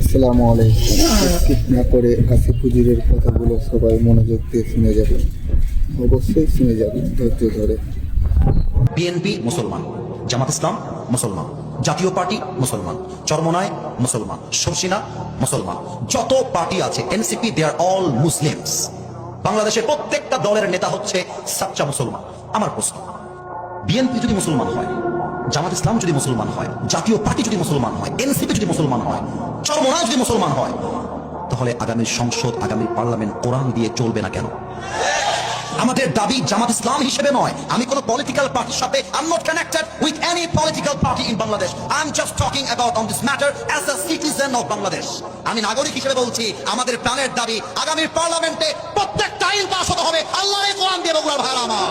আসসালামু আলাইকুম। স্কিপ না করে আসিফ হুজুরের কথাগুলো সবাই মনোযোগ দিয়ে শুনে যাবেন অবশ্যই শুনে যাবেন ধৈর্য ধরে। বিএনপি মুসলমান, জামাত ইসলাম মুসলমান, জাতীয় পার্টি মুসলমান, চরমনায় মুসলমান শর্ষিনা মুসলমান, যত পার্টি আছে, NCP they are all Muslims বাংলাদেশের প্রত্যেকটা দলের নেতা হচ্ছে সাচ্চা মুসলমান। আমার প্রশ্ন, বিএনপি যদি মুসলমান হয় জামাত ইসলাম যদি মুসলমান হয়, জাতীয় পার্টি যদি মুসলমান হয়, এনসিপি যদি মুসলমান হয় চরমনায় যদি মুসলমান হয়, তাহলে আগামী সংসদ, আগামী পার্লামেন্ট কোরআন দিয়ে চলবে না কেন? আমাদের দাবি জামাত ইসলাম হিসেবে নয়। আমি কোন পলিটিক্যাল পার্টির সাথে I am not connected with any political party in Bangladesh I am just talking about on this matter as a citizen of Bangladesh আমি নাগরিক হিসেবে বলছি, আমাদের প্রাণের দাবি আগামী পার্লামেন্টে প্রত্যেকটা আইন পাস হতে হবে। আল্লাহর কোরআন দিয়ে বগুড়ার ভাইরা আমার।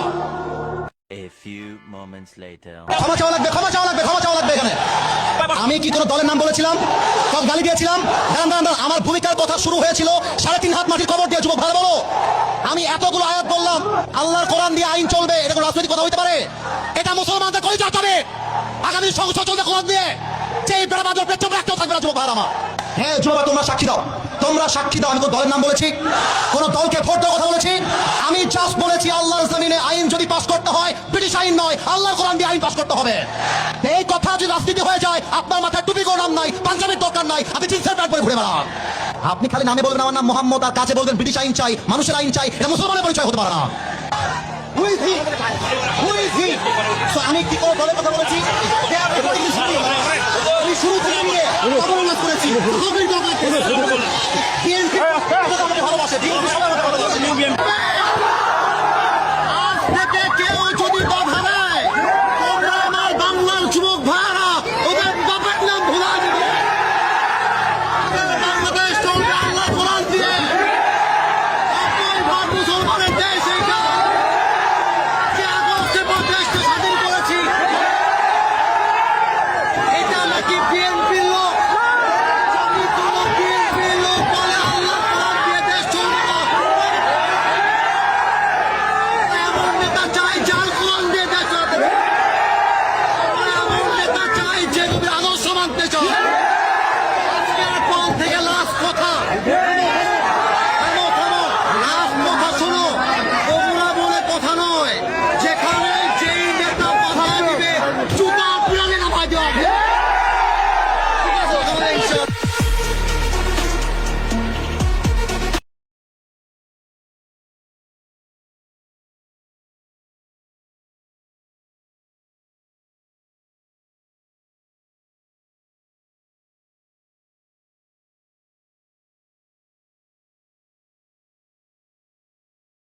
Few moments later. ক্ষমা চাওয়া লাগবে, ক্ষমা চাওয়া লাগবে, ক্ষমা চাওয়া লাগবে এখানে। আমি কি কোনো দলের নাম বলেছিলাম? সব গালি দিয়েছিলাম। আমার ভূমিকার কথা শুরু হয়েছিল, সাড়ে তিন হাত মাটির খবর দিয়ে, যুবক ভালো বলো। আমি এতগুলো আয়াত বললাম, আল্লাহর কোরআন দিয়ে আইন চলবে, এটা রাজনৈতিক কথা হইতে পারে? এটা মুসলমানদের যেতে হবে আগামী সংসদ চলবে কোরআন দিয়ে। যে বেড়া বাজার পেট্রোল রাখতেও থাকবে যুবক ভাইরা আমার। হ্যাঁ যুবক তোমরা সাক্ষী দাও। তোমরা সাক্ষী দাও, আমি কোন দলের নাম বলেছি, কোন দলকে ভোট দেওয়ার কথা বলেছি। আমি জাস্ট বলেছি, আল্লাহর জমিনে আইন যদি পাস করতে হয়, ব্রিটিশ আইন নয়, আল্লাহর কোরআন দিয়ে আইন পাশ করতে হবে। এই কথা যদি রাজনীতি হয়ে যায়, আপনার মাথায় টুপি কোনো নাম নাই, পাঞ্জাবের দরকার নাই, আপনি জিন্সের প্যান্ট পরে ঘুরে বেড়ান। আপনি খালি নামে বলবেন, আমার নাম মোহাম্মদ, আর কাছে বলবেন, ব্রিটিশ আইন চাই, মানুষের আইন চাই, এটা মুসলমানের পরিচয় হতে পারে না। Who is he? কথা is প্রতিবাদ করেছি। আমি ডগা বিএনপি ভালোবাসে আজ থেকে কেউ যদি বাধা দেয় আমার বাংলার যুবক ভাই। মানতে চাই